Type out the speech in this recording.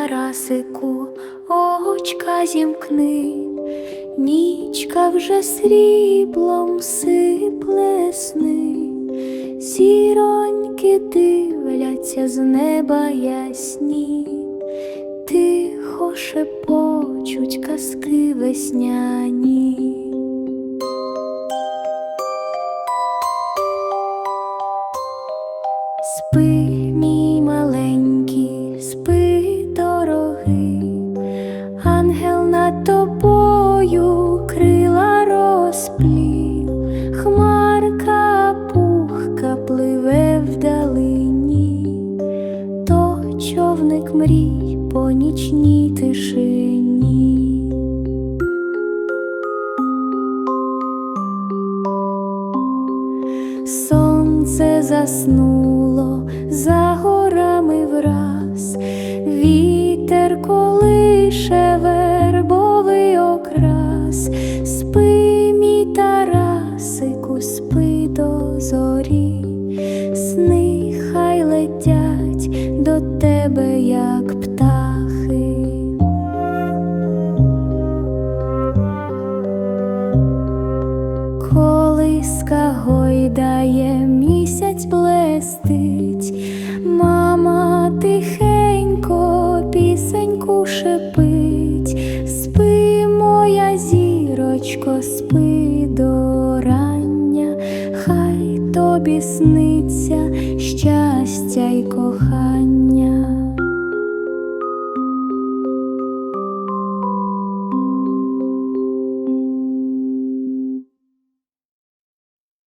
Тарасику, очка зімкни, нічка вже сріблом сипле сни, сіроньки дивляться з неба ясні, тихо шепочуть казки весняні. Мрій по нічній тишині. Сонце заснуло за горами враз, вітер колише вербовий окрас, спи, мій Тарасику, спи до зорі, зірочко, спи до рання, хай тобі сни